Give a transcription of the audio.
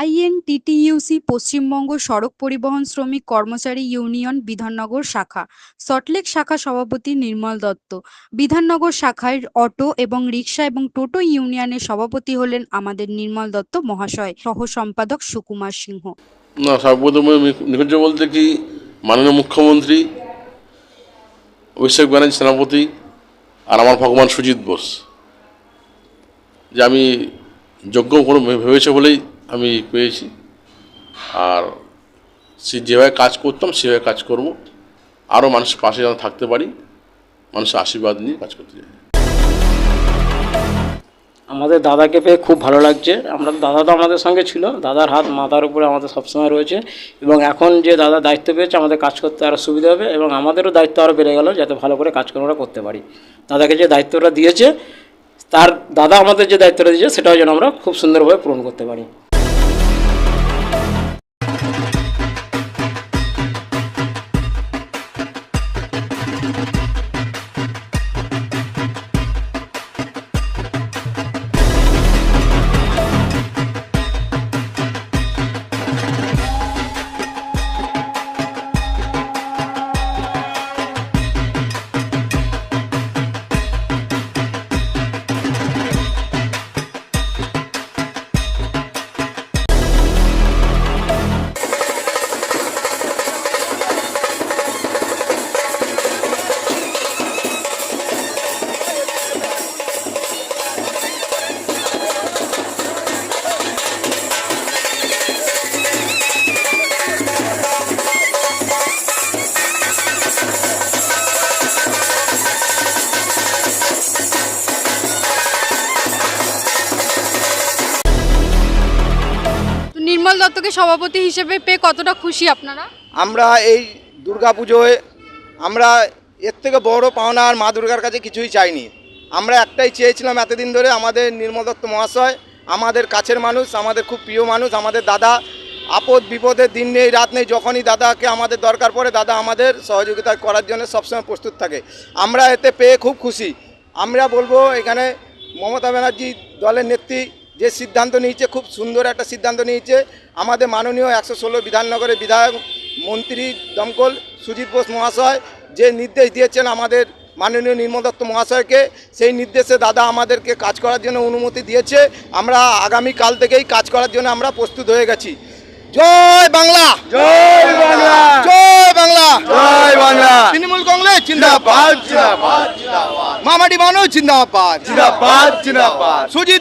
INTTUC Paschimbanga সড়ক পরিবহন শ্রমিক কর্মচারী ইউনিয়ন বিধাননগর শাখা, সল্টলেক শাখা সভাপতি নির্মল দত্ত। বিধাননগর শাখায় অটো এবং রিক্সা এবং টোটো ইউনিয়নের সভাপতি হলেন আমাদের নির্মল দত্ত মহাশয়। সহ সম্পাদক সুকুমার সিংহ। না, সর্বপ্রথমে নিখোঁজ বলতে কি, মাননীয় মুখ্যমন্ত্রী, অভিষেক ব্যানার্জি সেনাপতি আর আমার ভগবান সুজিত বোস। যে আমি যোগ্য কোনো ভেবেছে বলেই আমি পেয়েছি। আর সে যেভাবে কাজ করতাম, সেভাবে কাজ করব। আরও মানুষের পাশে যেন থাকতে পারি, মানুষের আশীর্বাদ নিয়ে কাজ করতে চাই। আমাদের দাদাকে পেয়ে খুব ভালো লাগছে। আমরা, দাদা তো আমাদের সঙ্গে ছিল, দাদার হাত মাথার উপরে আমাদের সবসময় রয়েছে। এবং এখন যে দাদা দায়িত্ব পেয়েছে, আমাদের কাজ করতে আরও সুবিধা হবে এবং আমাদেরও দায়িত্ব আরও বেড়ে গেল, যাতে ভালো করে কাজকর্মটা করতে পারি। দাদাকে যে দায়িত্বটা দিয়েছে, তার দাদা আমাদের যে দায়িত্বটা দিয়েছে, সেটাও যেন আমরা খুব সুন্দরভাবে পূরণ করতে পারি। নির্মল দত্তকে সভাপতি হিসেবে পেয়ে কতটা খুশি আপনারা? আমরা এই দুর্গাপুজোয়, আমরা এর থেকে বড় পাওনা আর মা দুর্গার কাছে কিছুই চাইনি। আমরা একটাই চেয়েছিলাম এতদিন ধরে আমাদের নির্মল দত্ত মহাশয়, আমাদের কাছের মানুষ, আমাদের খুব প্রিয় মানুষ, আমাদের দাদা, আপদ বিপদের দিন নেই, রাত নেই, যখনই দাদাকে আমাদের দরকার পড়ে, দাদা আমাদের সহযোগিতা করার জন্য সবসময় প্রস্তুত থাকে। আমরা এতে পেয়ে খুব খুশি। আমরা বলব এখানে মমতা ব্যানার্জি দলের নেত্রী যে সিদ্ধান্ত নিয়েছে খুব সুন্দর একটা সিদ্ধান্ত নিয়েছে। আমাদের মাননীয় একশো ষোলো বিধাননগরের বিধায়ক মন্ত্রী দমকল সুজিত বোস মহাশয় যে নির্দেশ দিয়েছেন আমাদের মাননীয় নির্মল দত্ত মহাশয়কে সেই নির্দেশে দাদা আমাদেরকে কাজ করার জন্য অনুমতি দিয়েছে। আমরা আগামী কাল থেকেই কাজ করার জন্য আমরা প্রস্তুত হয়ে গেছি। জয় বাংলা! জয় বাংলা! জয় বাংলা! জয় বাংলা! তৃণমূল কংগ্রেস জিন্দাবাদ! জিন্দাবাদ জিন্দাবাদ! মামাটি মানুষ জিন্দাবাদ! জিন্দাবাদ জিন্দাবাদ! সুজিত